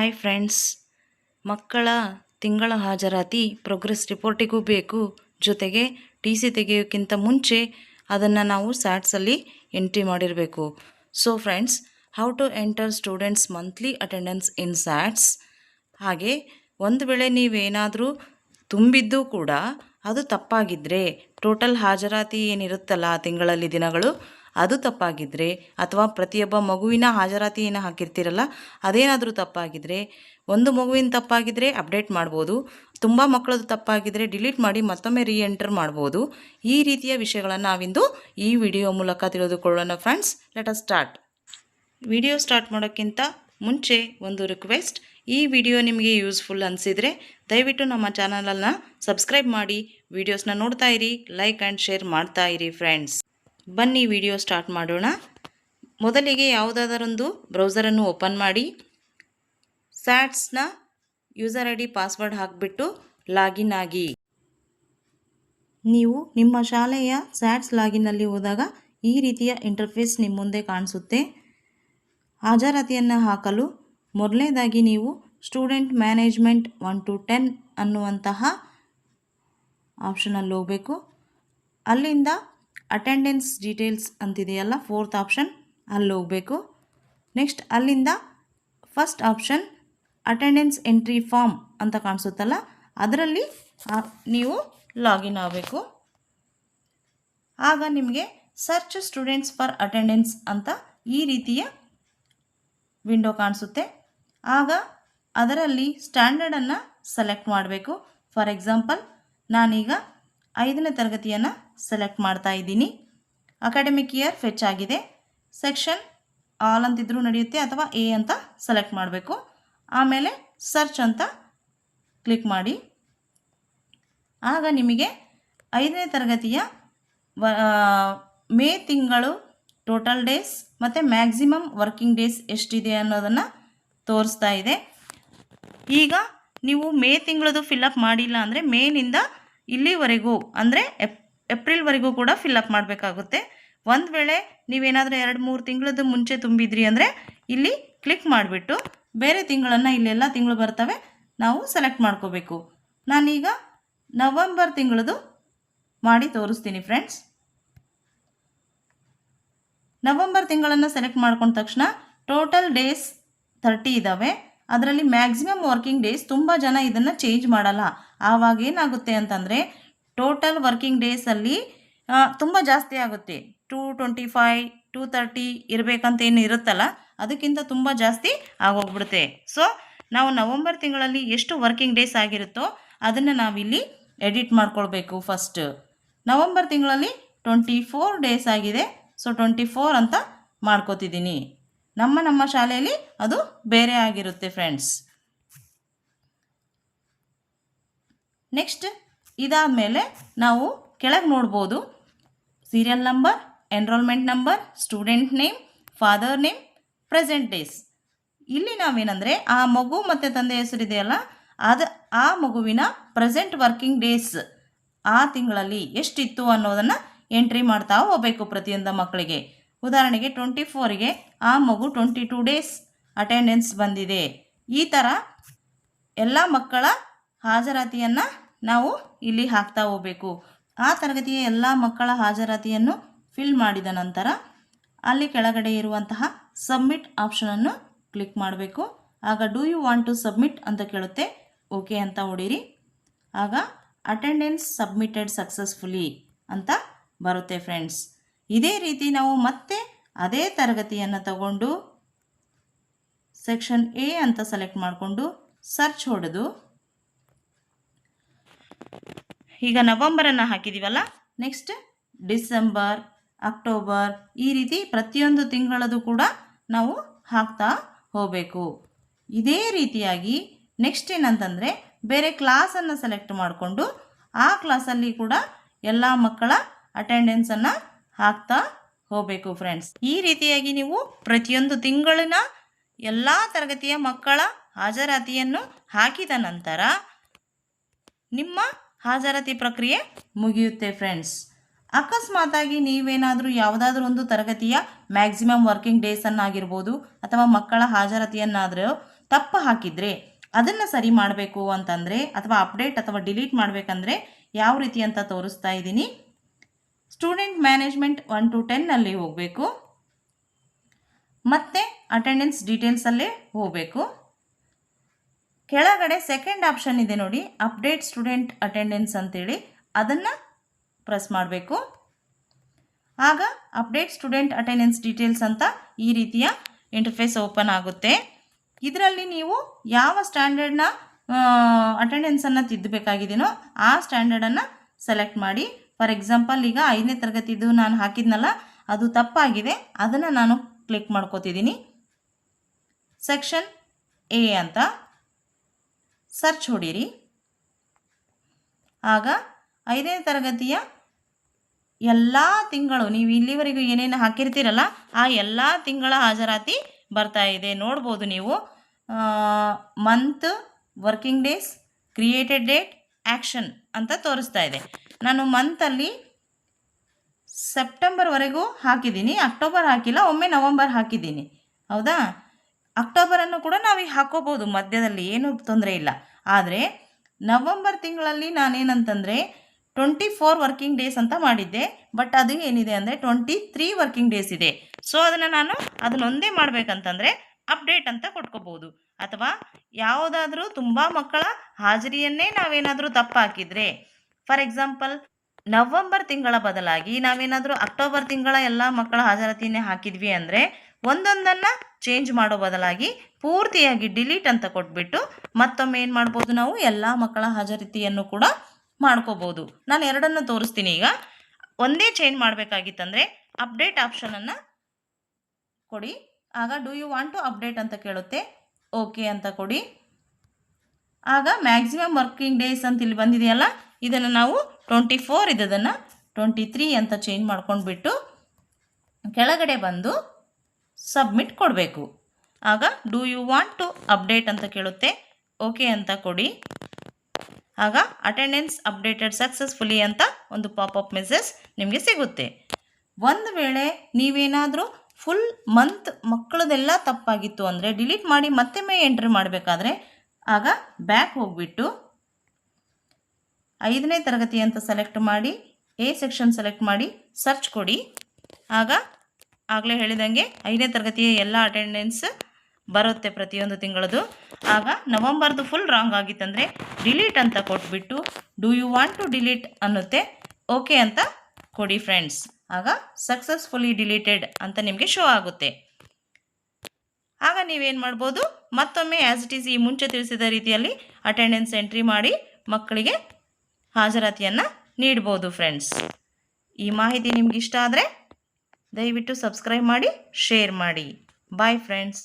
Hi friends ಮಕ್ಕಳ ತಿಂಗಳ ಹಾಜರಾತಿ ಪ್ರೋಗ್ರೆಸ್ ರಿಪೋರ್ಟಿಗೂ ಬೇಕು. ಜೊತೆಗೆ ಟಿ ಸಿ ತೆಗೆಯೋಕ್ಕಿಂತ ಮುಂಚೆ ಅದನ್ನು ನಾವು ಸ್ಯಾಟ್ಸಲ್ಲಿ ಎಂಟ್ರಿ ಮಾಡಿರಬೇಕು. So friends how to enter students monthly attendance in SATS ಹಾಗೆ ಒಂದು ವೇಳೆ ನೀವೇನಾದರೂ ತುಂಬಿದ್ದು ಕೂಡ ಅದು ತಪ್ಪಾಗಿದ್ದರೆ ಟೋಟಲ್ ಹಾಜರಾತಿ ಏನಿರುತ್ತಲ್ಲ ತಿಂಗಳಲ್ಲಿ ದಿನಗಳು ಅದು ತಪ್ಪಾಗಿದ್ದರೆ ಅಥವಾ ಪ್ರತಿಯೊಬ್ಬ ಮಗುವಿನ ಹಾಜರಾತಿಯನ್ನು ಹಾಕಿರ್ತೀರಲ್ಲ, ಅದೇನಾದರೂ ತಪ್ಪಾಗಿದ್ದರೆ ಒಂದು ಮಗುವಿನ ತಪ್ಪಾಗಿದ್ದರೆ ಅಪ್ಡೇಟ್ ಮಾಡ್ಬೋದು, ತುಂಬ ಮಕ್ಕಳದು ತಪ್ಪಾಗಿದ್ದರೆ ಡಿಲೀಟ್ ಮಾಡಿ ಮತ್ತೊಮ್ಮೆ ರೀ ಎಂಟರ್ ಮಾಡ್ಬೋದು. ಈ ರೀತಿಯ ವಿಷಯಗಳನ್ನು ನಾವಿಂದು ಈ ವಿಡಿಯೋ ಮೂಲಕ ತಿಳಿದುಕೊಳ್ಳೋಣ friends let us start video start ಮಾಡೋಕ್ಕಿಂತ ಮುಂಚೆ ಒಂದು ರಿಕ್ವೆಸ್ಟ್ ಈ ವಿಡಿಯೋ ನಿಮಗೆ ಯೂಸ್ಫುಲ್ ಅನಿಸಿದರೆ ದಯವಿಟ್ಟು ನಮ್ಮ ಚಾನಲನ್ನು ಸಬ್ಸ್ಕ್ರೈಬ್ ಮಾಡಿ ವಿಡಿಯೋಸ್ನ ನೋಡ್ತಾ ಇರಿ ಲೈಕ್ ಆ್ಯಂಡ್ ಶೇರ್ ಮಾಡ್ತಾ ಇರಿ ಫ್ರೆಂಡ್ಸ್ ಬನ್ನಿ ವಿಡಿಯೋ ಸ್ಟಾರ್ಟ್ ಮಾಡೋಣ. ಮೊದಲಿಗೆ ಯಾವುದಾದರೊಂದು ಬ್ರೌಸರನ್ನು ಓಪನ್ ಮಾಡಿ. ಸ್ಯಾಟ್ಸ್ನ ಯೂಸರ್ ಐ ಡಿ ಪಾಸ್ವರ್ಡ್ ಹಾಕಿಬಿಟ್ಟು ಲಾಗಿನ್ ಆಗಿ. ನೀವು ನಿಮ್ಮ ಶಾಲೆಯ ಸ್ಯಾಟ್ಸ್ ಲಾಗಿನ್ನಲ್ಲಿ ಹೋದಾಗ ಈ ರೀತಿಯ ಇಂಟರ್ಫೇಸ್ ನಿಮ್ಮ ಮುಂದೆ ಕಾಣಿಸುತ್ತೆ. ಹಾಜರಾತಿಯನ್ನು ಹಾಕಲು ಮೊದಲನೇದಾಗಿ ನೀವು student management one to ten ಅನ್ನುವಂತಹ ಆಪ್ಷನಲ್ಲಿ ಹೋಗಬೇಕು. ಅಲ್ಲಿಂದ ಅಟೆಂಡೆನ್ಸ್ ಡೀಟೇಲ್ಸ್ ಅಂತಿದೆಯಲ್ಲ? ಫೋರ್ತ್ ಆಪ್ಷನ್ ಅಲ್ಲಿ ಹೋಗಬೇಕು. ನೆಕ್ಸ್ಟ್ ಅಲ್ಲಿಂದ first option attendance entry form ಅಂತ ಕಾಣಿಸುತ್ತಲ್ಲ? ಅದರಲ್ಲಿ ನೀವು ಲಾಗಿನ್ ಆಗಬೇಕು. ಆಗ ನಿಮಗೆ ಸರ್ಚ್ ಸ್ಟೂಡೆಂಟ್ಸ್ ಫಾರ್ ಅಟೆಂಡೆನ್ಸ್ ಅಂತ ಈ ರೀತಿಯ ವಿಂಡೋ ಕಾಣಿಸುತ್ತೆ. ಆಗ ಅದರಲ್ಲಿ ಸ್ಟ್ಯಾಂಡರ್ಡನ್ನು ಸೆಲೆಕ್ಟ್ ಮಾಡಬೇಕು. ಫಾರ್ ಎಕ್ಸಾಂಪಲ್ ನಾನೀಗ ಐದನೇ ತರಗತಿಯನ್ನು ಸೆಲೆಕ್ಟ್ ಮಾಡ್ತಾ ಇದ್ದೀನಿ. ಅಕಾಡೆಮಿಕ್ ಇಯರ್ ಫೆಚ್ ಆಗಿದೆ ಸೆಕ್ಷನ್ ಆಲ್ ಅಂತಿದ್ರೂ ನಡೆಯುತ್ತೆ ಅಥವಾ ಎ ಅಂತ ಸೆಲೆಕ್ಟ್ ಮಾಡಬೇಕು. ಆಮೇಲೆ ಸರ್ಚ್ ಅಂತ ಕ್ಲಿಕ್ ಮಾಡಿ. ಆಗ ನಿಮಗೆ ಐದನೇ ತರಗತಿಯ ಮೇ ತಿಂಗಳು ಟೋಟಲ್ ಡೇಸ್ ಮತ್ತು ಮ್ಯಾಕ್ಸಿಮಮ್ ವರ್ಕಿಂಗ್ ಡೇಸ್ ಎಷ್ಟಿದೆ ಅನ್ನೋದನ್ನು ತೋರಿಸ್ತಾ ಇದೆ. ಈಗ ನೀವು ಮೇ ತಿಂಗಳದು ಫಿಲ್ಲಪ್ ಮಾಡಿಲ್ಲ ಅಂದರೆ ಮೇನಿಂದ ಇಲ್ಲಿವರೆಗೂ ಅಂದರೆ ಎಪ್ ಏಪ್ರಿಲ್ವರೆಗೂ ಕೂಡ ಫಿಲ್ಲಪ್ ಮಾಡಬೇಕಾಗುತ್ತೆ. ಒಂದು ವೇಳೆ ನೀವೇನಾದರೂ ಎರಡು ಮೂರು ತಿಂಗಳದ್ದು ಮುಂಚೆ ತುಂಬಿದ್ರಿ ಅಂದರೆ ಇಲ್ಲಿ ಕ್ಲಿಕ್ ಮಾಡಿಬಿಟ್ಟು ಬೇರೆ ತಿಂಗಳನ್ನು ಇಲ್ಲೆಲ್ಲ ತಿಂಗಳು ಬರ್ತವೆ, ನಾವು ಸೆಲೆಕ್ಟ್ ಮಾಡ್ಕೋಬೇಕು. ನಾನೀಗ ನವಂಬರ್ ತಿಂಗಳದು ಮಾಡಿ ತೋರಿಸ್ತೀನಿ ಫ್ರೆಂಡ್ಸ್ ನವಂಬರ್ ತಿಂಗಳನ್ನು ಸೆಲೆಕ್ಟ್ ಮಾಡ್ಕೊಂಡ ತಕ್ಷಣ ಟೋಟಲ್ ಡೇಸ್ ತರ್ಟಿ ಇದ್ದಾವೆ ಅದರಲ್ಲಿ ಮ್ಯಾಕ್ಸಿಮಮ್ ವರ್ಕಿಂಗ್ ಡೇಸ್ ತುಂಬ ಜನ ಇದನ್ನು ಚೇಂಜ್ ಮಾಡಲ್ಲ. ಆವಾಗ ಏನಾಗುತ್ತೆ ಅಂತಂದರೆ ಟೋಟಲ್ ವರ್ಕಿಂಗ್ ಡೇಸಲ್ಲಿ ತುಂಬ ಜಾಸ್ತಿ ಆಗುತ್ತೆ. Two twenty five two thirty ಇರಬೇಕಂತ ಏನು ಇರುತ್ತಲ್ಲ, ಅದಕ್ಕಿಂತ ತುಂಬ ಜಾಸ್ತಿ ಆಗೋಗ್ಬಿಡುತ್ತೆ. ಸೊ ನಾವು ನವಂಬರ್ ತಿಂಗಳಲ್ಲಿ ಎಷ್ಟು ವರ್ಕಿಂಗ್ ಡೇಸ್ ಆಗಿರುತ್ತೋ, ಅದನ್ನು ನಾವಿಲ್ಲಿ ಎಡಿಟ್ ಮಾಡ್ಕೊಳ್ಬೇಕು ಫಸ್ಟ್ ನವಂಬರ್ ತಿಂಗಳಲ್ಲಿ ಟ್ವೆಂಟಿ ಫೋರ್ ಡೇಸ್ ಆಗಿದೆ. ಸೊ ಟ್ವೆಂಟಿ ಫೋರ್ ಅಂತ ಮಾಡ್ಕೋತಿದ್ದೀನಿ ನಮ್ಮ ನಮ್ಮ ಶಾಲೆಯಲ್ಲಿ ಅದು ಬೇರೆ ಆಗಿರುತ್ತೆ ಫ್ರೆಂಡ್ಸ್ ನೆಕ್ಸ್ಟ್ ಇದಾದಮೇಲೆ ನಾವು ಕೆಳಗೆ ನೋಡ್ಬೋದು serial number enrolment number student name father name present days ಇಲ್ಲಿ ನಾವೇನಂದರೆ ಆ ಮಗು ಮತ್ತು ತಂದೆ ಹೆಸರಿದೆಯಲ್ಲ ಅದು ಆ ಮಗುವಿನ ಪ್ರೆಸೆಂಟ್ ವರ್ಕಿಂಗ್ ಡೇಸ್ ಆ ತಿಂಗಳಲ್ಲಿ ಎಷ್ಟಿತ್ತು ಅನ್ನೋದನ್ನು ಎಂಟ್ರಿ ಮಾಡ್ತಾ ಹೋಗಬೇಕು ಪ್ರತಿಯೊಂದು ಮಕ್ಕಳಿಗೆ. ಉದಾಹರಣೆಗೆ ಟ್ವೆಂಟಿ ಫೋರಿಗೆ ಆ ಮಗು ಟ್ವೆಂಟಿ ಟೂ ಡೇಸ್ ಅಟೆಂಡೆನ್ಸ್ ಬಂದಿದೆ. ಈ ಥರ ಎಲ್ಲ ಮಕ್ಕಳ ಹಾಜರಾತಿಯನ್ನು ನಾವು ಇಲ್ಲಿ ಹಾಕ್ತಾ ಹೋಗಬೇಕು. ಆ ತರಗತಿಯ ಎಲ್ಲ ಮಕ್ಕಳ ಹಾಜರಾತಿಯನ್ನು ಫಿಲ್ ಮಾಡಿದ ನಂತರ ಅಲ್ಲಿ ಕೆಳಗಡೆ ಇರುವಂತಹ ಸಬ್ಮಿಟ್ ಆಪ್ಷನನ್ನು ಕ್ಲಿಕ್ ಮಾಡಬೇಕು. ಆಗ do you want to submit ಅಂತ ಕೇಳುತ್ತೆ. ಓಕೆ ಅಂತ ಹೊಡೀರಿ. ಆಗ ಅಟೆಂಡೆನ್ಸ್ ಸಬ್ಮಿಟೆಡ್ ಸಕ್ಸಸ್ಫುಲಿ ಅಂತ ಬರುತ್ತೆ ಫ್ರೆಂಡ್ಸ್ ಇದೇ ರೀತಿ ನಾವು ಮತ್ತೆ ಅದೇ ತರಗತಿಯನ್ನು ತಗೊಂಡು ಸೆಕ್ಷನ್ ಎ ಅಂತ ಸೆಲೆಕ್ಟ್ ಮಾಡಿಕೊಂಡು ಸರ್ಚ್ ಹೊಡೆದು ಈಗ ನವಂಬರನ್ನು ಹಾಕಿದ್ದೀವಲ್ಲ ನೆಕ್ಸ್ಟ್ ಡಿಸೆಂಬರ್ ಅಕ್ಟೋಬರ್ ಈ ರೀತಿ ಪ್ರತಿಯೊಂದು ತಿಂಗಳದು ಕೂಡ ನಾವು ಹಾಕ್ತಾ ಹೋಗಬೇಕು. ಇದೇ ರೀತಿಯಾಗಿ ನೆಕ್ಸ್ಟ್ ಏನಂತಂದರೆ ಬೇರೆ ಕ್ಲಾಸನ್ನು ಸೆಲೆಕ್ಟ್ ಮಾಡಿಕೊಂಡು ಆ ಕ್ಲಾಸಲ್ಲಿ ಕೂಡ ಎಲ್ಲ ಮಕ್ಕಳ ಅಟೆಂಡೆನ್ಸನ್ನು ಹಾಕ್ತಾ ಹೋಗಬೇಕು ಫ್ರೆಂಡ್ಸ್ ಈ ರೀತಿಯಾಗಿ ನೀವು ಪ್ರತಿಯೊಂದು ತಿಂಗಳಿನ ಎಲ್ಲ ತರಗತಿಯ ಮಕ್ಕಳ ಹಾಜರಾತಿಯನ್ನು ಹಾಕಿದ ನಂತರ ನಿಮ್ಮ ಹಾಜರಾತಿ ಪ್ರಕ್ರಿಯೆ ಮುಗಿಯುತ್ತೆ ಫ್ರೆಂಡ್ಸ್ ಅಕಸ್ಮಾತಾಗಿ ನೀವೇನಾದರೂ ಯಾವುದಾದ್ರೂ ಒಂದು ತರಗತಿಯ ಮ್ಯಾಕ್ಸಿಮಮ್ ವರ್ಕಿಂಗ್ ಡೇಸನ್ನಾಗಿರ್ಬೋದು ಅಥವಾ ಮಕ್ಕಳ ಹಾಜರಾತಿಯನ್ನಾದರೂ ತಪ್ಪು ಹಾಕಿದರೆ ಅದನ್ನು ಸರಿ ಮಾಡಬೇಕು ಅಂತಂದರೆ ಅಥವಾ ಅಪ್ಡೇಟ್ ಅಥವಾ ಡಿಲೀಟ್ ಮಾಡಬೇಕಂದ್ರೆ ಯಾವ ರೀತಿ ಅಂತ ತೋರಿಸ್ತಾ ಇದ್ದೀನಿ. ಸ್ಟೂಡೆಂಟ್ ಮ್ಯಾನೇಜ್ಮೆಂಟ್ ಒನ್ ಟು ಟೆನ್ನಲ್ಲಿ ಹೋಗಬೇಕು. ಮತ್ತು ಅಟೆಂಡೆನ್ಸ್ ಡೀಟೇಲ್ಸಲ್ಲೇ ಹೋಗಬೇಕು. ಕೆಳಗಡೆ ಸೆಕೆಂಡ್ ಆಪ್ಷನ್ ಇದೆ ನೋಡಿ ಅಪ್ಡೇಟ್ ಸ್ಟೂಡೆಂಟ್ ಅಟೆಂಡೆನ್ಸ್ ಅಂತೇಳಿ. ಅದನ್ನು ಪ್ರೆಸ್ ಮಾಡಬೇಕು. ಆಗ ಅಪ್ಡೇಟ್ ಸ್ಟೂಡೆಂಟ್ ಅಟೆಂಡೆನ್ಸ್ ಡೀಟೇಲ್ಸ್ ಅಂತ ಈ ರೀತಿಯ ಇಂಟರ್ಫೇಸ್ ಓಪನ್ ಆಗುತ್ತೆ. ಇದರಲ್ಲಿ ನೀವು ಯಾವ ಸ್ಟ್ಯಾಂಡರ್ಡ್ನ ಅಟೆಂಡೆನ್ಸನ್ನು ತಿದ್ದಬೇಕಾಗಿದೆಯೋ ಆ ಸ್ಟ್ಯಾಂಡರ್ಡನ್ನು ಸೆಲೆಕ್ಟ್ ಮಾಡಿ. ಫಾರ್ ಎಕ್ಸಾಂಪಲ್ ಈಗ ಐದನೇ ತರಗತಿದು ನಾನು ಹಾಕಿದ್ನಲ್ಲ, ಅದು ತಪ್ಪಾಗಿದೆ, ಅದನ್ನು ನಾನು ಕ್ಲಿಕ್ ಮಾಡ್ಕೋತಿದ್ದೀನಿ ಸೆಕ್ಷನ್ ಎ ಅಂತ. ಸರ್ಚ್ ಹೊಡೀರಿ. ಆಗ ಐದನೇ ತರಗತಿಯ ಎಲ್ಲ ತಿಂಗಳು, ನೀವು ಇಲ್ಲಿವರೆಗೂ ಏನೇನು ಹಾಕಿರ್ತೀರಲ್ಲ, ಆ ಎಲ್ಲ ತಿಂಗಳ ಹಾಜರಾತಿ ಬರ್ತಾ ಇದೆ. ನೋಡ್ಬೋದು ನೀವು month working days created date action ಅಂತ ತೋರಿಸ್ತಾ ಇದೆ. ನಾನು ಮಂತಲ್ಲಿ ಸೆಪ್ಟೆಂಬರ್ವರೆಗೂ ಹಾಕಿದ್ದೀನಿ. ಅಕ್ಟೋಬರ್ ಹಾಕಿಲ್ಲ, ಒಮ್ಮೆ ನವಂಬರ್ ಹಾಕಿದ್ದೀನಿ. ಹೌದಾ? ಅಕ್ಟೋಬರನ್ನು ಕೂಡ ನಾವು ಹಾಕೋಬೋದು ಮಧ್ಯದಲ್ಲಿ ಏನೂ ತೊಂದರೆ ಇಲ್ಲ. ಆದರೆ ನವಂಬರ್ ತಿಂಗಳಲ್ಲಿ ನಾನೇನಂತಂದರೆ ಟ್ವೆಂಟಿ ಫೋರ್ ವರ್ಕಿಂಗ್ ಡೇಸ್ ಅಂತ ಮಾಡಿದ್ದೆ, ಬಟ್ ಅದು ಏನಿದೆ ಅಂದರೆ ಟ್ವೆಂಟಿ ತ್ರೀ ವರ್ಕಿಂಗ್ ಡೇಸ್ ಇದೆ. ಸೊ, ಅದನ್ನು ನಾನು ಅದನ್ನೊಂದೇ ಮಾಡಬೇಕಂತಂದರೆ ಅಪ್ಡೇಟ್ ಅಂತ ಕೊಟ್ಕೋಬೋದು ಅಥವಾ ಯಾವುದಾದ್ರೂ ತುಂಬ ಮಕ್ಕಳ ಹಾಜರಿಯನ್ನೇ ನಾವೇನಾದರೂ ತಪ್ಪು ಹಾಕಿದರೆ ಫಾರ್ ಎಕ್ಸಾಂಪಲ್ ನವಂಬರ್ ತಿಂಗಳ ಬದಲಾಗಿ ನಾವೇನಾದರೂ ಅಕ್ಟೋಬರ್ ತಿಂಗಳ ಎಲ್ಲ ಮಕ್ಕಳ ಹಾಜರಾತಿಯನ್ನೇ ಹಾಕಿದ್ವಿ ಅಂದರೆ ಒಂದೊಂದನ್ನು ಚೇಂಜ್ ಮಾಡೋ ಬದಲಾಗಿ ಪೂರ್ತಿಯಾಗಿ ಡಿಲೀಟ್ ಅಂತ ಕೊಟ್ಬಿಟ್ಟು ಮತ್ತೊಮ್ಮೆ ಏನು ಮಾಡ್ಬೋದು ನಾವು? ಎಲ್ಲ ಮಕ್ಕಳ ಹಾಜರಿತಿಯನ್ನು ಕೂಡ ಮಾಡ್ಕೋಬೋದು. ನಾನು ಎರಡನ್ನು ತೋರಿಸ್ತೀನಿ ಈಗ. ಒಂದೇ ಚೇಂಜ್ ಮಾಡಬೇಕಾಗಿತ್ತಂದರೆ ಅಪ್ಡೇಟ್ ಆಪ್ಷನನ್ನು ಕೊಡಿ. ಆಗ do you want to update ಅಂತ ಕೇಳುತ್ತೆ. ಓಕೆ ಅಂತ ಕೊಡಿ. ಆಗ ಮ್ಯಾಕ್ಸಿಮಮ್ ವರ್ಕಿಂಗ್ ಡೇಸ್ ಅಂತ ಇಲ್ಲಿ ಬಂದಿದೆಯಲ್ಲ, ಇದನ್ನು ನಾವು ಟ್ವೆಂಟಿ ಫೋರ್ ಇದನ್ನು ಟ್ವೆಂಟಿ ಅಂತ ಚೇಂಜ್ ಮಾಡ್ಕೊಂಡ್ಬಿಟ್ಟು ಕೆಳಗಡೆ ಬಂದು ಸಬ್ಮಿಟ್ ಕೊಡಬೇಕು. ಆಗ do you want to update ಅಂತ ಕೇಳುತ್ತೆ. ಓಕೆ ಅಂತ ಕೊಡಿ. ಆಗ ಅಟೆಂಡೆನ್ಸ್ ಅಪ್ಡೇಟೆಡ್ ಸಕ್ಸಸ್ಫುಲಿ ಅಂತ ಒಂದು ಪಾಪಪ್ ಮೆಸೇಜ್ ನಿಮಗೆ ಸಿಗುತ್ತೆ. ಒಂದು ವೇಳೆ ನೀವೇನಾದರೂ ಫುಲ್ ಮಂತ್ ಮಕ್ಕಳದೆಲ್ಲ ತಪ್ಪಾಗಿತ್ತು ಅಂದರೆ ಡಿಲೀಟ್ ಮಾಡಿ ಮತ್ತೆ ಮೇ ಎಂಟ್ರಿ ಮಾಡಬೇಕಾದ್ರೆ ಆಗ ಬ್ಯಾಕ್ ಹೋಗಿಬಿಟ್ಟು ಐದನೇ ತರಗತಿ ಅಂತ ಸೆಲೆಕ್ಟ್ ಮಾಡಿ ಎ ಸೆಕ್ಷನ್ ಸೆಲೆಕ್ಟ್ ಮಾಡಿ ಸರ್ಚ್ ಕೊಡಿ. ಆಗ ಆಗಲೇ ಹೇಳಿದಂಗೆ ಐದನೇ ತರಗತಿಯ ಎಲ್ಲ ಅಟೆಂಡೆನ್ಸ್ ಬರುತ್ತೆ ಪ್ರತಿಯೊಂದು ತಿಂಗಳದು. ಆಗ ನವಂಬರ್ದು ಫುಲ್ ರಾಂಗ್ ಆಗಿತ್ತಂದರೆ ಡಿಲೀಟ್ ಅಂತ ಕೊಟ್ಬಿಟ್ಟು do you want to delete ಅನ್ನುತ್ತೆ. Okay ಅಂತ ಕೊಡಿ ಫ್ರೆಂಡ್ಸ್ ಆಗ ಸಕ್ಸಸ್ಫುಲಿ ಡಿಲೀಟೆಡ್ ಅಂತ ನಿಮಗೆ ಶೋ ಆಗುತ್ತೆ. ಆಗ ನೀವೇನು ಮಾಡ್ಬೋದು? ಮತ್ತೊಮ್ಮೆ ಆ್ಯಸ್ ಇಟ್ ಈಸ್ ಈ ಮುಂಚೆ ತಿಳಿಸಿದ ರೀತಿಯಲ್ಲಿ ಅಟೆಂಡೆನ್ಸ್ ಎಂಟ್ರಿ ಮಾಡಿ ಮಕ್ಕಳಿಗೆ ಹಾಜರಾತಿಯನ್ನು ನೀಡ್ಬೋದು ಫ್ರೆಂಡ್ಸ್ ಈ ಮಾಹಿತಿ ನಿಮ್ಗೆ ಇಷ್ಟ ಆದರೆ ದಯವಿಟ್ಟು ಸಬ್ಸ್ಕ್ರೈಬ್ ಮಾಡಿ ಶೇರ್ ಮಾಡಿ. Bye friends